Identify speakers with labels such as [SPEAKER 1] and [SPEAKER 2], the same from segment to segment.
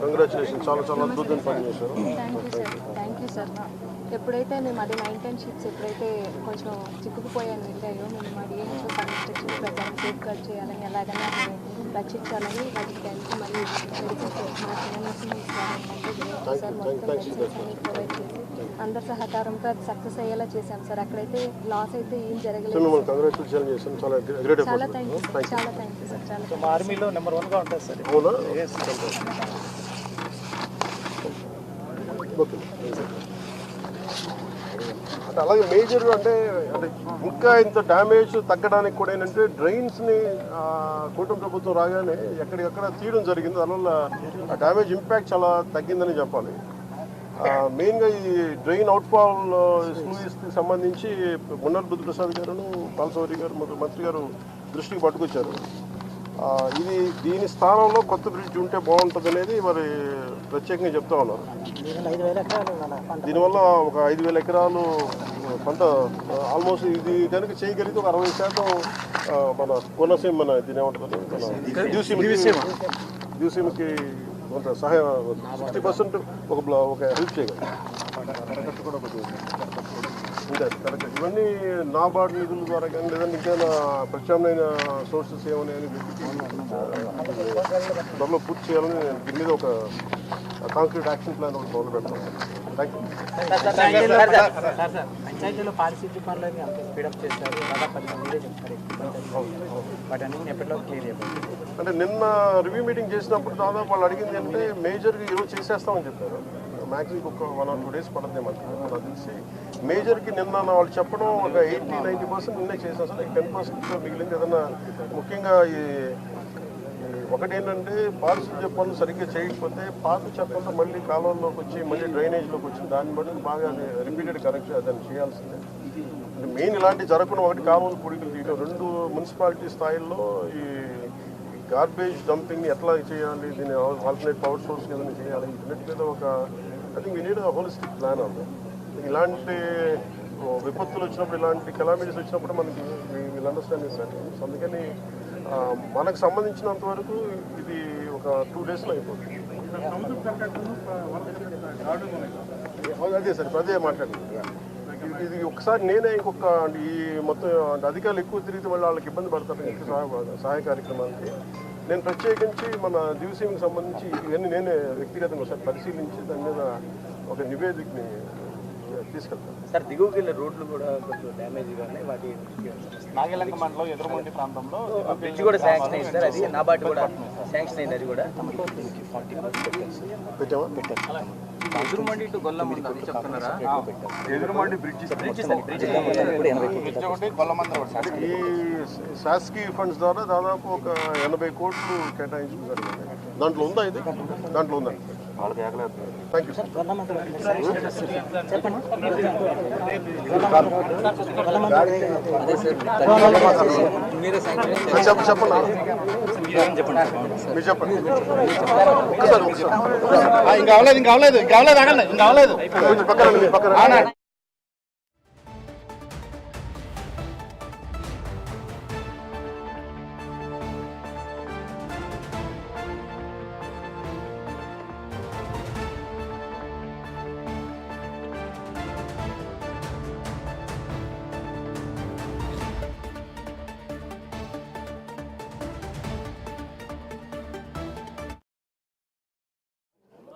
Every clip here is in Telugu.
[SPEAKER 1] కంగ్రాచులేషన్ చాలా చాలా అద్భుతం పని చేశారు
[SPEAKER 2] thank you sir thank you sir ఎప్పుడైతే మేము అది నైన్ టెన్ షీట్స్ ఎప్పుడైతే కొంచెం చిక్కుకుపోయాను వెళ్ళాయో మేము మా డిఎన్ఎస్ కన్స్ట్రక్షన్ ప్రకారం సేఫ్ గార్డ్ చేయాలని ఎలాగైనా రక్షించాలని వాటికి కలిసి మరియు మెడిసిన్స్ మా చిన్న సార్ మొత్తం మెడిసిన్స్ అన్ని ప్రొవైడ్ చేసి అందరి సహకారంతో అది సక్సెస్ అయ్యేలా చేశాం సార్. అక్కడైతే లాస్ అయితే ఏం జరగలేదు
[SPEAKER 1] చాలా
[SPEAKER 2] థ్యాంక్ యూ సార్ చాలా థ్యాంక్ యూ సార్ చాలా
[SPEAKER 3] మా ఆర్మీలో నెంబర్ వన్గా ఉంటుంది సార్
[SPEAKER 1] ఓకే అంటే అలాగే మేజర్ అంటే అంటే ఇంకా ఇంత డ్యామేజ్ తగ్గడానికి కూడా ఏంటంటే డ్రైన్స్ని కూటమి ప్రభుత్వం రాగానే ఎక్కడికక్కడ తీయడం జరిగింది. దానివల్ల ఆ డ్యామేజ్ ఇంపాక్ట్ చాలా తగ్గిందని చెప్పాలి. మెయిన్గా ఈ డ్రైన్ అవుట్ఫాల్ స్లూయిస్కి సంబంధించి మున్నర్ బుద్ధప్రసాద్ గారును పాలసౌరి గారు మంత్రి గారు దృష్టికి పట్టుకొచ్చారు. ఇది దీని స్థానంలో కొత్త బ్రిడ్జ్ ఉంటే బాగుంటుంది అనేది మరి ప్రత్యేకంగా చెప్తా ఉన్నారు. దీనివల్ల ఒక ఐదు వేల ఎకరాలు పంట ఆల్మోస్ట్ ఇది కనుక చేయగలిగితే ఒక అరవై శాతం మన కోనసీమ మన దీని ఏమంటారు మన దివసీమ దివసీమకి కొంత సహాయం సిక్స్టీ పర్సెంట్ ఒక ఒక హెల్ప్ చేయగలరు. ఇవన్నీ నాబార్డ్ నిధుల ద్వారా కానీ లేదంటే ఇంకేమైనా ప్రత్యామ్నాయ సోర్సెస్ ఏమన్నాయని త్వరలో పూర్తి చేయాలని దీని మీద ఒక కాంక్రీట్ యాక్షన్ ప్లాన్ ఒకటి మొదలు పెడతాను థ్యాంక్ యూ
[SPEAKER 3] పంచాయతీలో పారిశుద్ధ్య పనులని అంత స్పీడప్ చేస్తారు దాదాపు పది మంది చెప్తారు. వాటి అన్ని ఎప్పటిలో క్లియర్ అయిపోతుంది
[SPEAKER 1] అంటే నిన్న రివ్యూ మీటింగ్ చేసినప్పుడు దాదాపు వాళ్ళు అడిగింది అంటే మేజర్గా ఈరోజు చేసేస్తామని చెప్పారు. మ్యాక్సిమం ఒక వన్ ఆర్ టూ డేస్ పడుతుంది నాకు తెలిసి మేజర్కి నిన్న వాళ్ళు చెప్పడం ఒక ఎయిటీ నైంటీ పర్సెంట్ నిన్నే చేసాం సార్ టెన్ పర్సెంట్ మిగిలింది ఏదైనా ముఖ్యంగా ఈ ఒకటి ఏంటంటే పారిశుద్ధ్య పనులు సరిగ్గా చేయకపోతే పాత చెత్తంతా మళ్ళీ కాలువల్లోకి వచ్చి మళ్ళీ డ్రైనేజ్లోకి వచ్చి దాన్ని బట్టి బాగా రిపీటెడ్ కరెక్ట్ దాన్ని చేయాల్సిందే. అంటే మెయిన్ ఇలాంటి జరగకుండా ఒకటి కాలువలు పొడికలు తీయడం రెండు మున్సిపాలిటీ స్థాయిల్లో ఈ గార్బేజ్ డంపింగ్ని ఎట్లా చేయాలి దీన్ని ఆల్టర్నేట్ పవర్ సోర్స్ ఏదైనా చేయాలి వీటి మీద ఒక I think we need holistic plan ఉంది ఇలాంటి విపత్తులు వచ్చినప్పుడు ఇలాంటి కెలామిటీస్ వచ్చినప్పుడు మనకి వీళ్ళు అండర్స్టాండింగ్ సార్ అందుకని మనకు సంబంధించినంత వరకు ఇది ఒక టూ డేస్లో అయిపోతుంది. అదే సార్ అదే మాట్లాడుతున్నాను. ఇది- ఒకసారి నేనే ఇంకొక ఈ మొత్తం అధికారులు ఎక్కువ తిరిగితే మళ్ళీ వాళ్ళకి ఇబ్బంది పడతారు. సహాయ సహాయ కార్యక్రమాలకి. నేను ప్రత్యేకించి మన దివసీమకి సంబంధించి ఇవన్నీ నేనే వ్యక్తిగతంగా ఒకసారి పరిశీలించి దాని మీద ఒక నివేదికని తీసుకెళ్తాను.
[SPEAKER 4] సార్ దిగువకి వెళ్ళే రోడ్లు కూడా కొంచెం డ్యామేజ్ కానీ వాటి
[SPEAKER 5] నాగలంక మండలం ఎదురుమండి ప్రాంతంలో.
[SPEAKER 4] బ్రిడ్జ్ కూడా శాంక్షన్ అయింది సార్ అది నా బాటి కూడా శాంక్షన్ అయింది అది కూడా.
[SPEAKER 1] పెట్టామా
[SPEAKER 4] ఎదురుమండి టు గొల్లం ఉంది? అది చెప్తున్నారా?
[SPEAKER 5] Edurumondi bridge
[SPEAKER 4] bridge sir bridge
[SPEAKER 5] ఒకటి గొల్లమంది ఒకటి
[SPEAKER 1] ఈ శాసకీయ ఫండ్స్ ద్వారా దాదాపు ఒక ఎనభై కోట్లు కేటాయించడం జరిగింది. దాంట్లో ఉందా ఇది? దాంట్లో థ్యాంక్ యూ సార్
[SPEAKER 3] చెప్పండి.
[SPEAKER 4] మీరు
[SPEAKER 5] ఇంకా అవలేదు ఇంకా అవలేదు ఇంకా అవలేదు ఆగండి ఇంకా అవలేదు.
[SPEAKER 1] పక్కన పక్కన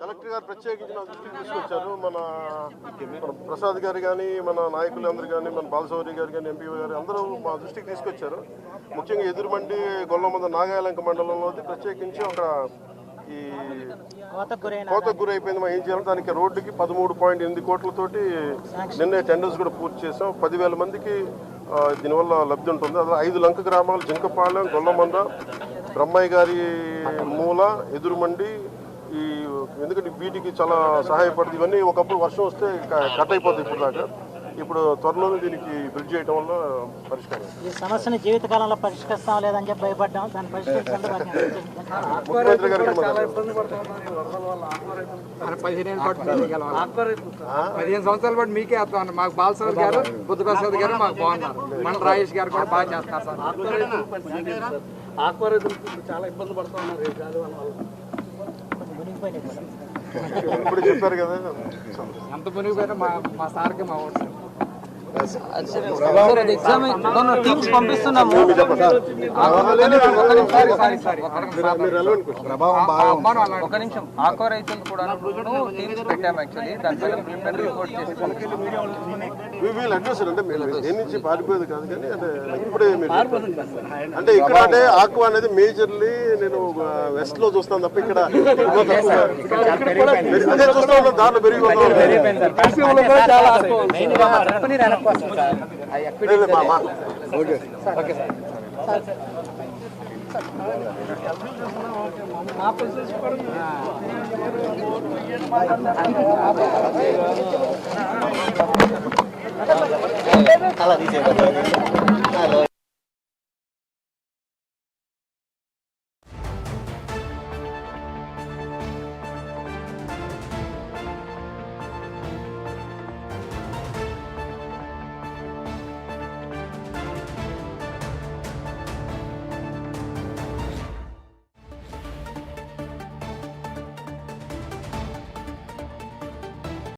[SPEAKER 1] కలెక్టర్ గారు ప్రత్యేకించి నా దృష్టికి తీసుకొచ్చారు. మన మన ప్రసాద్ గారు కానీ మన నాయకులు అందరు కానీ మన బాలసౌరి గారు కానీ ఎంపీ గారు అందరూ మా దృష్టికి తీసుకొచ్చారు. ముఖ్యంగా ఎదురుమండి గొల్లమంద నాగాలంక మండలంలో ప్రత్యేకించి ఒక ఈ
[SPEAKER 3] కోతకు
[SPEAKER 1] కోతకు గురైపోయింది మనం ఏం చేయాలి? దానికి రోడ్డుకి పదమూడు పాయింట్ ఎనిమిది కోట్లతోటి నిన్నే టెండర్స్ కూడా పూర్తి చేసాం పదివేల మందికి దీనివల్ల లబ్ధి ఉంటుంది. అదే ఐదు లంక గ్రామాలు జింకపాలెం గొల్లమంద బ్రహ్మయ్య గారి మూల ఎదురుమండి ఈ ఎందుకంటే వీటికి చాలా సహాయపడుతుంది. ఇవన్నీ ఒకప్పుడు వర్షం వస్తే కట్ అయిపోతాయి ఇప్పుడు దాకా ఇప్పుడు త్వరలోనే దీనికి బ్రిడ్జ్ చేయడం వల్ల పరిష్కారం
[SPEAKER 6] ఈ సమస్యని జీవితకాలంలో పరిష్కరిస్తాం లేదని చెప్పి భయపడ్డాం. దాన్ని
[SPEAKER 7] పదిహేను సంవత్సరాల పాటు మీకే వేస్తాం మాకు బాలసాద్ గారు బుద్ధప్రసాద్ గారు మాకు బాగున్నారు. మన రాజేష్ గారు కూడా బాగా చేస్తారు సార్.
[SPEAKER 1] ఇప్పుడు చెప్పారు కదా.
[SPEAKER 7] ఎంత మునిగిపోయినా మా మా సార్కి మా ఓటు.
[SPEAKER 4] టీమ్స్ పంపిస్తున్నాము.
[SPEAKER 1] మీరు relevant question.
[SPEAKER 4] ఒక నిమిషం ఆక్వా రైతులు కూడా టీమ్స్ పెట్టాము యాక్చువల్లీ దానిపైన ప్రిపేర్ రిపోర్ట్
[SPEAKER 1] పారిపోయేది కాదు కానీ ఇప్పుడే మీరు అంటే ఇక్కడ అంటే ఆక్వా అనేది మేజర్లీ నేను వెస్ట్లో చూస్తాను తప్ప ఇక్కడ అదే చూస్తా దాంట్లో పెరిగి ఉందా? లేదు, మా- మా-
[SPEAKER 5] అలా తీసేయండి